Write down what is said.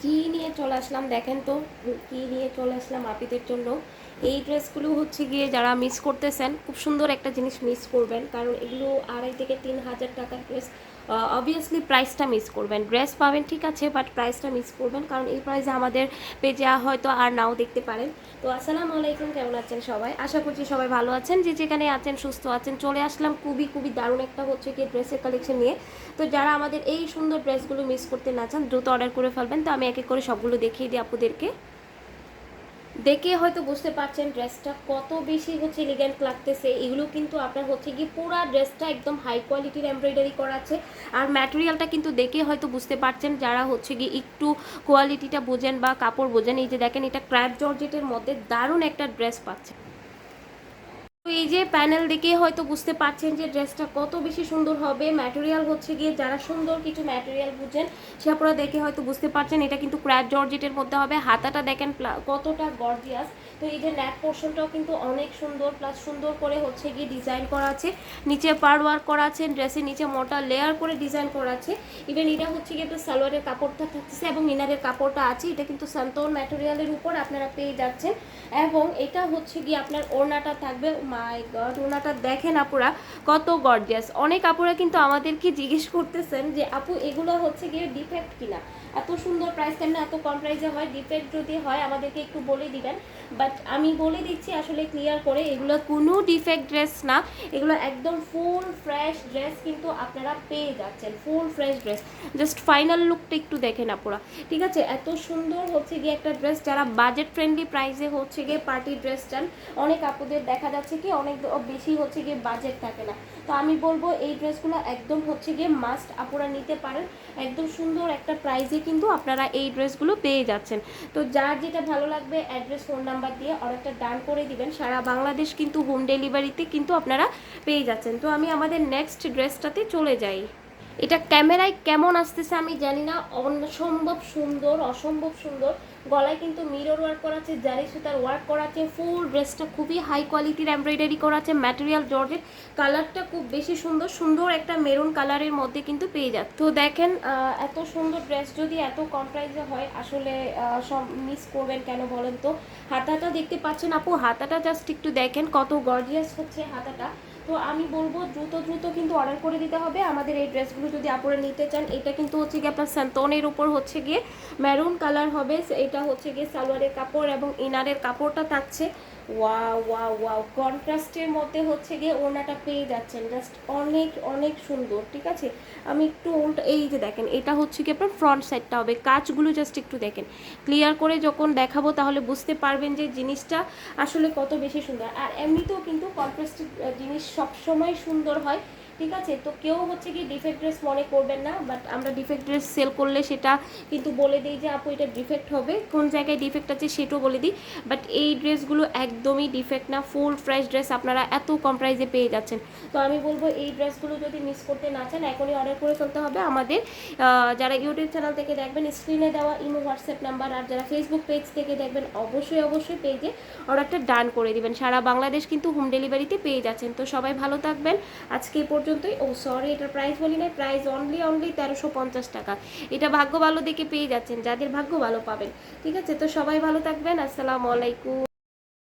কি নিয়ে চলে আসলাম দেখেন তো, কি নিয়ে চলে আসলাম আপিদের জন্য। এই ড্রেসগুলো হচ্ছে গিয়ে যারা মিস করতেছেন, খুব সুন্দর একটা জিনিস মিস করবেন, কারণ এগুলো আড়াই থেকে তিন হাজার টাকার ড্রেস অবভিয়াসলি প্রাইসটা মিস করবেন। ড্রেস পাবেন, ঠিক আছে বাট প্রাইসটা মিস করবেন, কারণ এই প্রাইসে আমাদের পেজে হয়তো আর নাও দেখতে পারেন। তো আসসালামু আলাইকুম, কেমন আছেন সবাই? আশা করছি সবাই ভালো আছেন, যে যেখানে আছেন, সুস্থ আছেন। চলে আসলাম খুবই খুবই দারুণ একটা হচ্ছে কি ড্রেসের কালেকশন নিয়ে। তো যারা আমাদের এই সুন্দর ড্রেসগুলো মিস করতে না চান, দ্রুত অর্ডার করে ফেলবেন। তো আমি এক এক করে সবগুলো দেখিয়ে দিই আপুদেরকে দেখে হয়তো বুঝতে পারছেন ড্রেসটা কত বেশি হচ্ছে এলিগেন্ট লাগতেছে। এগুলো কিন্তু আপনার হচ্ছে কি পুরো ড্রেসটা একদম হাই কোয়ালিটির এমব্রয়ডারি করা আছে। আর ম্যাটেরিয়ালটা কিন্তু দেখে হয়তো বুঝতে পারছেন যারা হচ্ছে কি একটু কোয়ালিটিটা বোঝেন বা কাপড় বোঝেন, এই যে দেখেন এটা ক্র্যাপ জর্জেটের মধ্যে দারুণ একটা ড্রেস পাচ্ছে তো এই যে প্যানেল দেখে হয়তো বুঝতে পারছেন যে ড্রেসটা কত বেশি সুন্দর হবে। ম্যাটেরিয়াল হচ্ছে গিয়ে যারা সুন্দর কিছু ম্যাটেরিয়াল বুঝেন, সে আপনারা দেখে হয়তো বুঝতে পারছেন এটা কিন্তু ক্র্যাপ জর্জেটের মধ্যে হবে। হাতাটা দেখেন কতটা গর্জিয়াস তো এই যে ন্যাক পোর্শনটাও কিন্তু অনেক সুন্দর প্লাস সুন্দর করে হচ্ছে গিয়ে ডিজাইন করা আছে। নিচে পার ওয়ার্ক করা আছে ড্রেসের নিচে মোটা লেয়ার করে ডিজাইন করা আছে। ইভেন এটা হচ্ছে গিয়ে আপনার সালোয়ারের কাপড়টা থাকতেছে এবং ইনারের কাপড়টা আছে। এটা কিন্তু সান্তন ম্যাটেরিয়ালের উপর আপনারা পেয়ে যাচ্ছেন। এবং এটা হচ্ছে গিয়ে আপনার ওড়নাটা থাকবে মাই গড ওড়নাটা দেখেন আপুরা, কত গর্জিয়াস অনেক আপুরা কিন্তু আমাদেরকে জিজ্ঞেস করতেছেন যে, আপু, এগুলো হচ্ছে গিয়ে ডিফেক্ট কিনা? এত সুন্দর প্রাইস কেন এত কম প্রাইসে হয়। ডিফেক্ট যদি হয়, আমাদেরকে একটু বলে দিবেন। বাট আমি বলে দিচ্ছি আসলে ক্লিয়ার করে, এগুলো কোনো ডিফেক্ট ড্রেস না। এগুলো একদম ফুল ফ্রেশ ড্রেস কিন্তু আপনারা পেয়ে যাচ্ছেন full fresh dress just final লুকটা একটু দেখেন আপুরা। ঠিক আছে? এত সুন্দর হচ্ছে গিয়ে একটা ড্রেস যারা বাজেট ফ্রেন্ডলি প্রাইসে হচ্ছে গিয়ে পার্টি ড্রেস চান, অনেক আপুদের দেখা যাচ্ছে কি অনেক বেশি হচ্ছে গিয়ে বাজেট থাকে না। তো আমি বলব এই ড্রেসগুলো একদম হচ্ছে গিয়ে মাস্ট আপনারা নিতে পারেন। একদম সুন্দর একটা প্রাইজে কিন্তু আপনারা এই ড্রেসগুলো পেয়ে যাচ্ছেন। তো যার যেটা ভালো লাগবে অ্যাড্রেস ফোন নাম্বার দিয়ে অর্ডারটা ডান করে দিবেন। সারা বাংলাদেশ কিন্তু হোম ডেলিভারিতে কিন্তু আপনারা পেয়ে যাচ্ছেন। তো আমি আমাদের নেক্সট ড্রেসটাতে চলে যাই। এটা ক্যামেরায় কেমন আসতেছে আমি জানি না। অসম্ভব সুন্দর অসম্ভব সুন্দর। গলায় কিন্তু মিরর ওয়ার্ক করা আছে জারি সুতার ওয়ার্ক করা আছে ফুল ড্রেসটা খুবই হাই কোয়ালিটির এমব্রয়ডারি করা আছে ম্যাটেরিয়াল জর্জেট কালারটা খুব বেশি সুন্দর সুন্দর একটা মেরুন কালারের মধ্যে কিন্তু পেয়ে যাচ্ছে। তো দেখেন এত সুন্দর ড্রেস যদি এত কম প্রাইসে হয়, আসলে সব মিস করবেন কেন বলেন তো? হাতাটা দেখতে পাচ্ছেন আপু, হাতাটা জাস্ট একটু দেখেন কত গর্জিয়াস হচ্ছে হাতাটা। তো আমি বলব, দ্রুত দ্রুত কিন্তু অর্ডার করে দিতে হবে। আমাদের এই ড্রেসগুলো যদি আপনারা নিতে চান, এটা কিন্তু হচ্ছে গিয়ে আপনার স্যান্তনের উপর হচ্ছে গিয়ে মেরুন কালার হবে। এটা হচ্ছে গিয়ে সালোয়ারের কাপড় এবং ইনারের কাপড়টা থাকছে। ওয়া ওয়া ওয়াও কন্ট্রাস্টের মধ্যে হচ্ছে গিয়ে ওড়নাটা পেয়ে যাচ্ছেন। জাস্ট অনেক অনেক সুন্দর, ঠিক আছে? আমি একটু উল্টা এই যে দেখেন, এটা হচ্ছে কি আপনার ফ্রন্ট সাইডটা হবে। কাজগুলো জাস্ট একটু দেখেন। ক্লিয়ার করে যখন দেখাবো, তাহলে বুঝতে পারবেন যে জিনিসটা আসলে কত বেশি সুন্দর। আর এমনিতেও কিন্তু কন্ট্রাস্টেড জিনিস সবসময় সুন্দর হয়। ঠিক আছে? তো কেউ হচ্ছে কি ডিফেক্ট ড্রেস মনে করবেন না বাট আমরা ডিফেক্ট ড্রেস সেল করলে সেটা কিন্তু বলে দিই যে, আপু, এটা ডিফেক্ট হবে। কোন জায়গায় ডিফেক্ট আছে সেটাও বলে দিই। বাট এই ড্রেসগুলো একদমই ডিফেক্ট না। ফুল ফ্রেশ ড্রেস আপনারা এত কম প্রাইসে পেয়ে যাচ্ছেন। তো আমি বলব, এই ড্রেসগুলো যদি মিস করতে না চান, এখনই অর্ডার করে ফেলতে হবে। আমাদের যারা ইউটিউব চ্যানেল থেকে দেখবেন স্ক্রিনে দেওয়া ইমো হোয়াটসঅ্যাপ নাম্বার আর যারা ফেসবুক পেজ থেকে দেখবেন, অবশ্যই অবশ্যই পেজে অর্ডারটা ডান করে দিবেন। সারা বাংলাদেশ কিন্তু হোম ডেলিভারিতে পেয়ে যাচ্ছেন। তো সবাই ভালো থাকবেন। আজকে এই পর্যন্তই। ও সরি এটার প্রাইস বলি নাই প্রাইস অনলি অনলি তেরোশো পঞ্চাশ টাকা। এটা ভাগ্য ভালো দেখে পেয়ে যাচ্ছেন, যাদের ভাগ্য ভালো পাবেন। ঠিক আছে? তো সবাই ভালো থাকবেন। আসসালামু আলাইকুম।